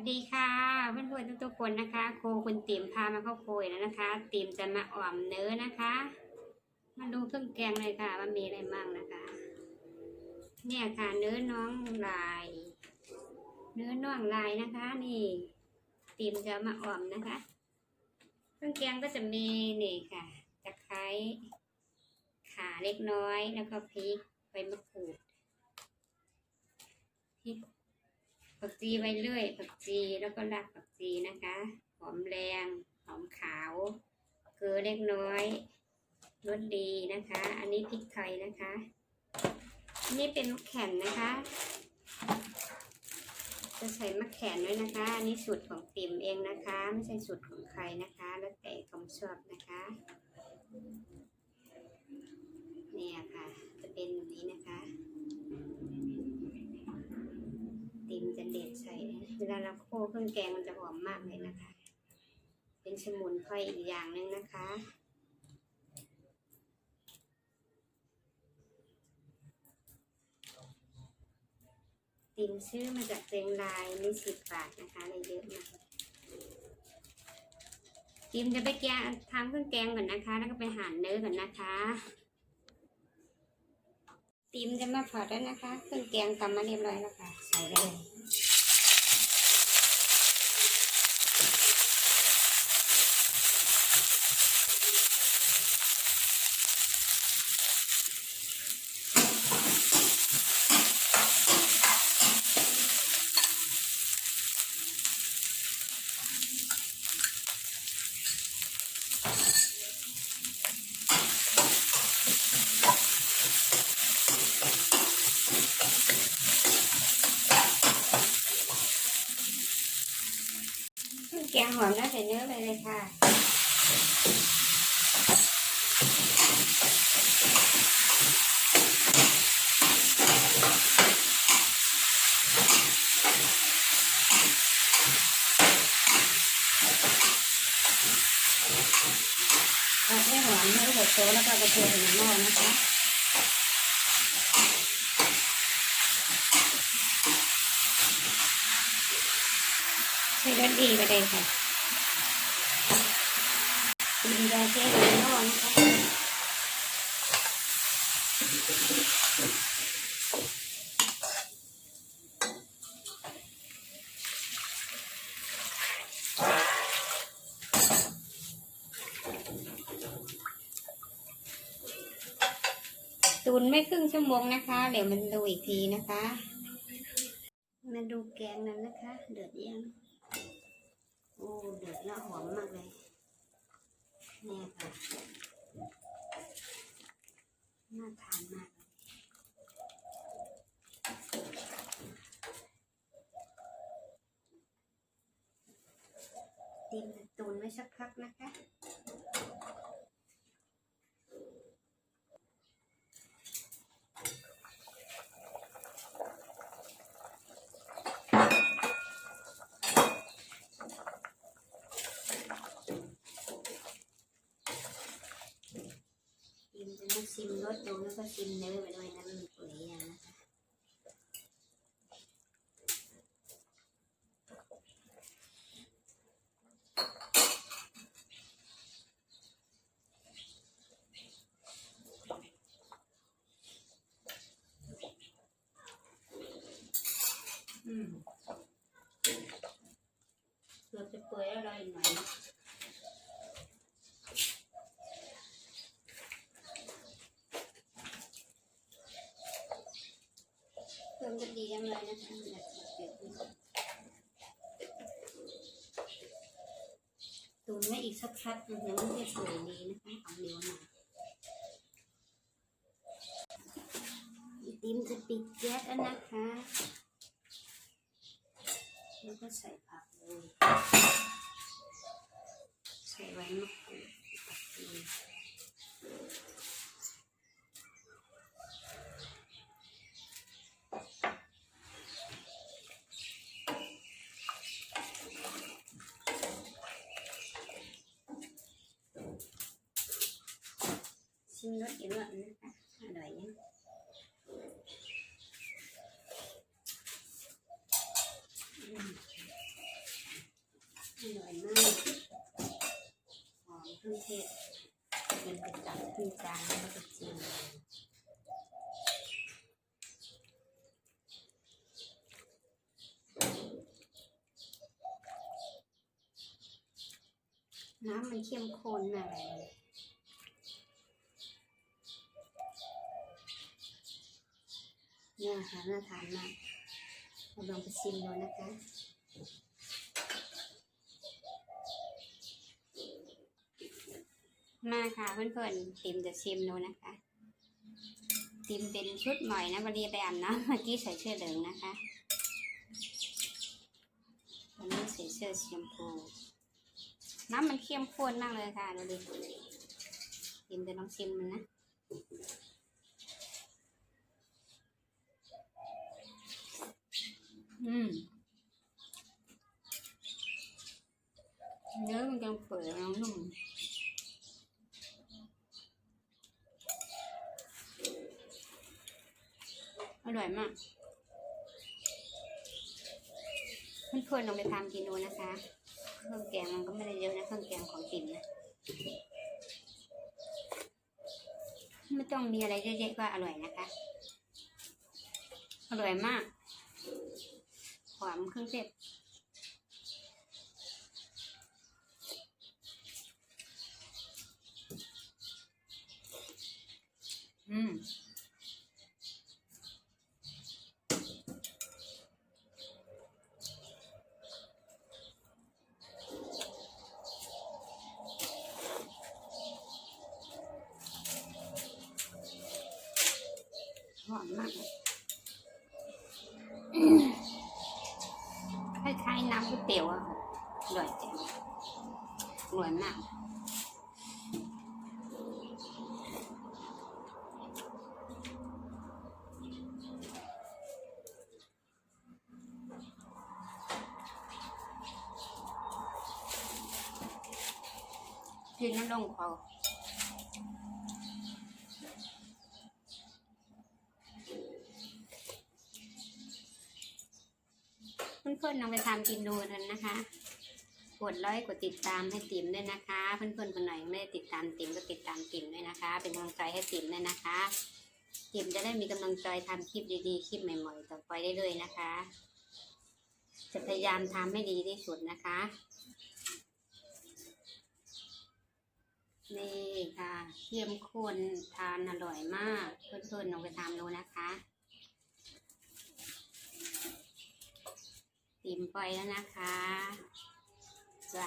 วัสดีค่ะเพื่อนๆทุกๆคนนะคะ โคคุณติ่มพามาเข้าโคยแล้วนะคะติ่มจะมาอ่อมเนื้อนะคะ มาดูเครื่องแกงเลยค่ะว่ามีอะไรบ้างนะคะ เนี่ยค่ะเนื้อน้องลาย เนื้อน่องลายนะคะ นี่ติ่มจะมาอ่อมนะคะ เครื่องแกงก็จะมีนี่ค่ะตะไคร้ขาเล็กน้อยแล้วก็พริกใบมะกรูดพริก ผักชีใบเลื่อย ผักชีแล้วก็รากผักชีนะคะ หอมแรงหอมขาว เกลือเล็กน้อยรสดีนะคะ อันนี้พริกไทยนะคะอันนี้เป็นมะแข่นนะคะ จะใส่มะแข่นด้วยนะคะ อันนี้สูตรของติ่มเองนะคะ ไม่ใช่สูตรของใครนะคะ แล้วแต่ความชอบนะคะ เนี่ยค่ะ จะเป็นแบบนี้นะคะ ติมจะเด็ดใส่นะ เวลาเราโคเครื่องแกงมันจะหอมมากเลยนะคะ เป็นสมุนไพรอีกอย่างหนึ่งนะคะติมซื้อมาจากเชียงรายนี่สิบบาทนะคะเลยเยอะมากติมจะไปแกงทำเครื่องแกงก่อนนะคะ แล้วก็ไปหั่นเนื้อก่อนนะคะติมจะมาผัดแล้วนะคะ เครื่องแกงทำมาเรียบร้อยแล้วค่ะใส่เลย หอมแล้วใส่เนื้อไปเลยค่ะผัดให้หอมให้หดโตแล้วก็กระเทียมในหม้อนะคะใส่รสดีไปเลยค่ะ ดีดาเช่ในหม้อนะคะตุนไม่ครึ่งชั่วโมงนะคะ เดี๋ยวมันดูอีกทีนะคะมาดูแกงนั้นนะคะ เดือดยัง โอ้ เดือดแล้วหอมมากเลย นี่ค่ะน่าทานมากตีนตุนไว้สักพักนะคะ ชิ ซิมรสดูแล้วก็ชิมเนื้อไปด้วยนะมันปุ๋ยยังนะคะอืมเกือบจะเปื่อยแล้วเราอีกหน่อยนะ เพิ่มก็ ดีจังเลยนะคะอยากจะเก็บไว้ตุนไว้อีกสักพักเดี๋ยวมันจะสวยดีนะคะเอาเนื้อมาอีติมจะปิดแก๊สแล้วนะคะ แล้วก็ใส่ผักเลยใส่ไว้มะกรูด ชิมรสอีกรอบนะคะอร่อยยังอืมอร่อยมากหอมเครื่องเทศมันจะจับขึ้นจานแล้วก็จะชิมน้ำมันเข้มข้นมากเลยเนี่ยค่ะน่าทานมากเราลองไปชิมดูนะคะมาค่ะเพื่อนๆติมจะชิมดูนะคะ ติมเป็นชุดใหม่นะวันนี้ไปอาบน้ำเมื่อกี้ใส่เสื้อเหลืองนะคะวันนี้ใส่เสื้อสีชมพูน้ำมันเข้มข้นมากเลยค่ะดูดิติมจะลองชิมมันนะ อืมเนื้อมันยังเปื่อยยังนุ่มอร่อยมาก เพื่อนๆลองไปทำกินดูนะคะ เครื่องแกงมันก็ไม่ได้เยอะนะเครื่องแกงของติ่มนะ ไม่ต้องมีอะไรเยอะๆก็อร่อยนะคะ อร่อยมาก หอมเครื่องเทศอืมหอมมากเลยคล้ายๆน้ำก๋วยเตี๋ยวอะค่ะอร่อยจังอ ร่อยมากกินน้ำลงคอเพื่อนๆลองไปทำกินดูกันนะคะ กดไลค์กดติดตามให้ติ๋มด้วยนะคะ เพื่อนๆคนไหนไม่ได้ติดตามติ๋มก็ติดตามติ๋มด้วยนะคะ เป็นกำลังใจให้ติ๋มด้วยนะคะติ๋มจะได้มีกำลังใจทำคลิปดีๆคลิปใหม่ๆต่อไปได้เลยนะคะ จะพยายามทำให้ดีที่สุดนะคะนี่ค่ะเข้มข้นทานอร่อยมาก เพื่อนๆลองไปทำดูนะคะติ่มไปแล้วนะคะ ใจ